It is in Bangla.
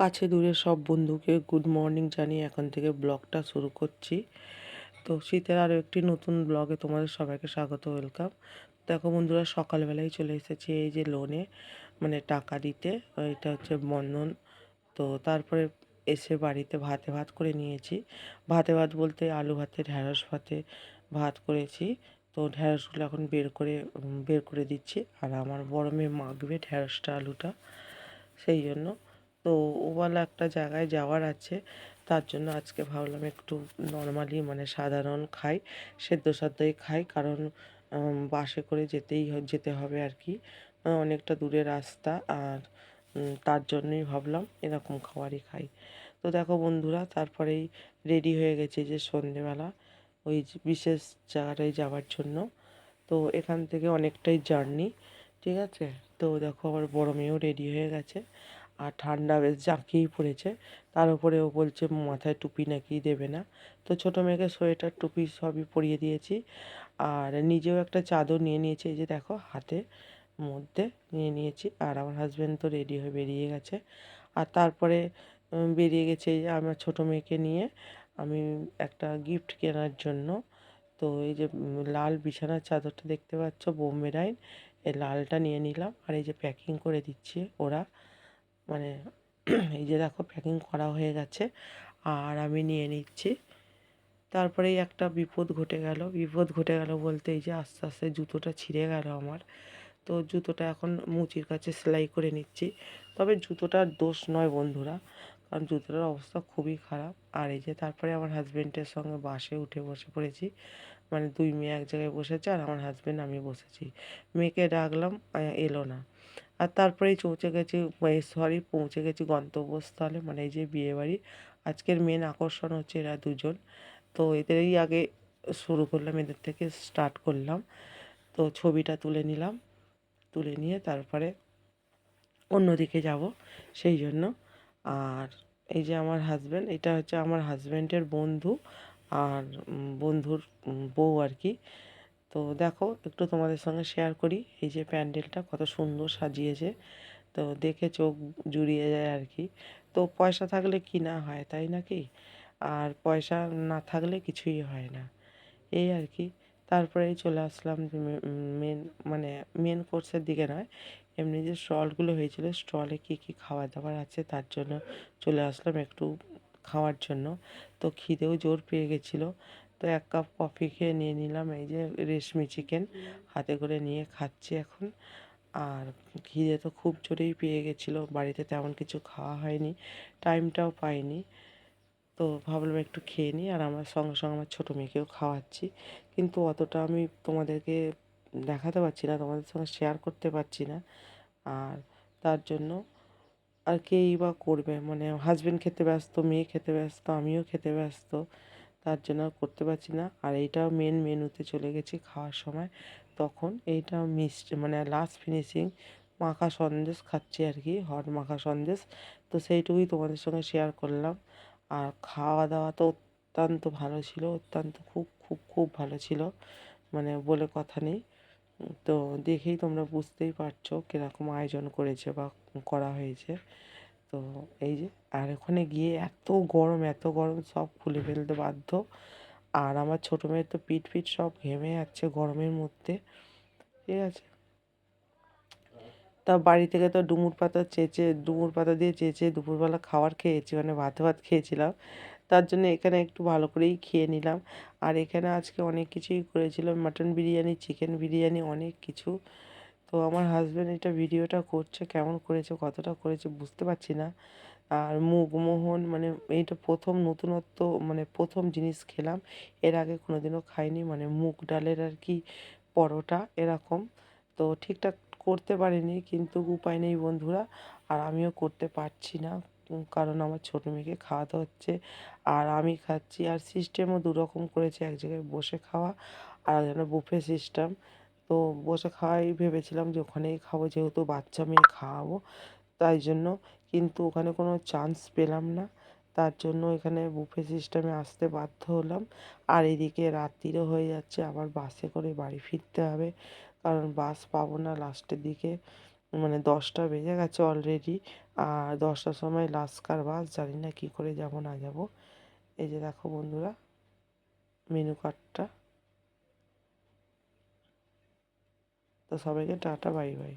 কাছে দূরে সব বন্ধুকে গুড মর্নিং জানিয়ে এখন থেকে ব্লগটা শুরু করছি। তো শীতের আরও একটি নতুন ব্লগে তোমাদের সবাইকে স্বাগত ওয়েলকাম দেখো বন্ধুরা, সকালবেলায় চলে এসেছি এই যে লোনে মানে টাকা দিতে। এটা হচ্ছে বন্ধন। তো তারপরে এসে বাড়িতে ভাতে ভাত করে নিয়েছি। ভাতে ভাত বলতে আলু ভাতে ঢ্যাঁড়স ভাতে ভাত করেছি। তো ঢ্যাঁড়সগুলো এখন বের করে বের করে দিচ্ছি। আর আমার বড় মেয়ে মাখবে ঢ্যাঁড়সটা আলুটা, সেই জন্য। তো ওবেলা একটা জায়গায় যাওয়ার আছে। তার জন্য আজকে ভাবলাম একটু নর্মালি মানে সাধারণ খাই, সেদ্ধ সাদ্ধই খাই। কারণ বাসে করে যেতেই যেতে হবে আর কি। অনেকটা দূরে রাস্তা আর তার জন্যই ভাবলাম এরকম খাবারই খাই। তো দেখো বন্ধুরা, তারপরেই রেডি হয়ে গেছে যে সন্ধেবেলা ওই বিশেষ জায়গাটায় যাওয়ার জন্য। তো এখান থেকে অনেকটাই জার্নি ঠিক আছে? তো দেখো আমার বড় মেয়েও রেডি হয়ে গেছে। আর ঠান্ডা বেশ জাঁকিয়েই পড়েছে। তার উপরে ও বলছে, মাথায় টুপি নাকি দেবে না? তো ছোটো মেয়েকে সোয়েটার, টুপি সবই পরিয়ে দিয়েছি। আর নিজেও একটা চাদর নিয়ে নিয়েছি, এই যে দেখো, হাতে মধ্যে নিয়ে নিয়েছি। আর আমার হাজব্যান্ড তো রেডি হয়ে বেরিয়ে গেছে। আর তারপরে বেরিয়ে গেছে যে আমার ছোটো মেয়েকে নিয়ে। আমি একটা গিফট কেনার জন্য, তো এই যে লাল বিছানার চাদরটা দেখতে পাচ্ছ বোম্বে ডাইন এই লালটা নিয়ে নিলাম। আর এই যে প্যাকিং করে দিচ্ছে ওরা। মানে এই যে দেখো প্যাকিং করা হয়ে গেছে, আর আমি নিয়ে নিচ্ছি। তারপরেই একটা বিপদ ঘটে গেল। বিপদ ঘটে গেল বলতে এই যে আস্তে আস্তে জুতোটা ছিঁড়ে গেল আমার। তো জুতোটা এখন মুচির কাছে সেলাই করে নিচ্ছি। তবে জুতোটার দোষ নয় বন্ধুরা, কারণ জুতোটার অবস্থা খুবই খারাপ। আর এই যে তারপরে আমার হাজব্যান্ডের সঙ্গে বাসে উঠে বসে পড়েছি। মানে দুই মেয়ে এক জায়গায় বসেছে আর আমার হাজব্যান্ড আমি বসেছি। মেয়েকে ডাকলাম এলো না। আর তারপরেই পৌঁছে গেছি সরি পৌঁছে গেছি গন্তব্যস্থলে মানে এই যে বিয়েবাড়ি। আজকের মেন আকর্ষণ হচ্ছে এরা দুজন। তো এদেরই আগে শুরু করলাম, এদের থেকে স্টার্ট করলাম। তো ছবিটা তুলে নিলাম, তুলে নিয়ে তারপরে অন্যদিকে যাব সেই জন্য। আর এই যে আমার হাজব্যান্ড এটা হচ্ছে আমার হাজব্যান্ডের বন্ধু। আর বন্ধুর বউ আর কি। তো দেখো, একটু তোমাদের সঙ্গে শেয়ার করি। এই যে প্যান্ডেলটা কত সুন্দর সাজিয়েছে। তো দেখে চোখ জুড়িয়ে যায় আর কি। তো পয়সা থাকলে কি না হয়, তাই নাকি আর পয়সা না থাকলে কিছুই হয় না। এই আর কি। তারপরেই চলে আসলাম মেন মানে মেন কোর্সের দিকে নয়। এমনি যে স্টলগুলো হয়েছিল স্টলে কী কী খাবার দাবার আছে তার জন্য চলে আসলাম একটু খাওয়ার জন্য। তো খিদেও জোর পেয়ে গেছিল। তো এক কাপ কফি খেয়ে নিয়ে নিলাম। এই যে রেশমি চিকেন হাতে করে নিয়ে খাচ্ছি এখন। আর খিদে তো খুব জোরেই পেয়ে গেছিল, বাড়িতে তেমন কিছু খাওয়া হয়নি, টাইমটাও পাইনি। তো ভাবলাম একটু খেয়ে নিই আর আমার সঙ্গে সঙ্গে আমার ছোটো মেয়েকেও খাওয়াচ্ছি। কিন্তু অতটা আমি তোমাদেরকে দেখাতে পারছি না, তোমাদের সঙ্গে শেয়ার করতে পারছি না। আর তার জন্য আর কেই বা করবে? মানে হাজব্যান্ড খেতে ব্যস্ত, মেয়ে খেতে ব্যস্ত, আমিও খেতে ব্যস্ত। তার জন্য করতে পারছি না। আর এইটাও মেন মেনুতে চলে গেছি খাওয়ার সময়। তখন এইটা মিষ্টি মানে লাস্ট ফিনিশিং মাখা সন্দেশ খাচ্ছি আর কি হট মাখা সন্দেশ। তো সেইটুকুই তোমাদের সঙ্গে শেয়ার করলাম। আর খাওয়া দাওয়া তো অত্যন্ত ভালো ছিল, অত্যন্ত খুব খুব খুব ভালো ছিল মানে বলে কথা নেই। তো দেখেই তোমরা বুঝতেই পারছ কীরকম আয়োজন করেছে বা করা হয়েছে। তো এই যে, আর ওখানে গিয়ে এত গরম এত গরম সব খুলে ফেলতে বাধ্য। আর আমার ছোটো মেয়ের তো পিঠ ফিট সব ঘেমে যাচ্ছে গরমের মধ্যে, ঠিক আছে? তা বাড়ি থেকে তো ডুমুর পাতা চেঁচে, ডুমুর পাতা দিয়ে চেঁচে দুপুরবেলা খাবার খেয়েছি মানে ভাত ভাত খেয়েছিলাম। তার জন্য এখানে একটু ভালো করেই খেয়ে নিলাম। আর এখানে আজকে অনেক কিছুই করেছিলাম, মাটন বিরিয়ানি, চিকেন বিরিয়ানি, অনেক কিছু। তো আমার হাজব্যান্ড এটা ভিডিওটা করছে, কেমন করেছে, কতটা করেছে বুঝতে পারছি না। আর মুগমোহন মানে এইটা প্রথম নতুনত্ব মানে প্রথম জিনিস খেলাম, এর আগে কোনোদিনও খাইনি মানে মুগ ডালের আর কি পরোটা এরকম। তো ঠিকঠাক করতে পারিনি, কিন্তু উপায় নেই বন্ধুরা, আর আমিও করতে পারছি না কারণ আমার ছোটো মেয়েকে খাওয়াতে হচ্ছে, আর আমি খাচ্ছি, আর সিস্টেমও দুরকম করেছে, এক জায়গায় বসে খাওয়া, আর যেন বুফে সিস্টেম তো বসে খাওয়াই ভেবেছিলাম যে ওখানেই খাব, যেহেতু বাচ্চা মেয়ে খাওয়াবো তাই জন্য কিন্তু ওখানে কোনো চান্স পেলাম না। তার জন্য এখানে বুফে সিস্টেমে আসতে বাধ্য হলাম। আর এদিকে রাত্রিরও হয়ে যাচ্ছে, আবার বাসে করে বাড়ি ফিরতে হবে। কারণ বাস পাবো না লাস্টের দিকে। মানে দশটা বেজে গেছে অলরেডি আর দশটার সময় লাস্কার বাস জানি না কী করে যাব, না যাব। এই যে দেখো বন্ধুরা মেনু কার্ডটা তো সবাইকে টাটা বাই বাই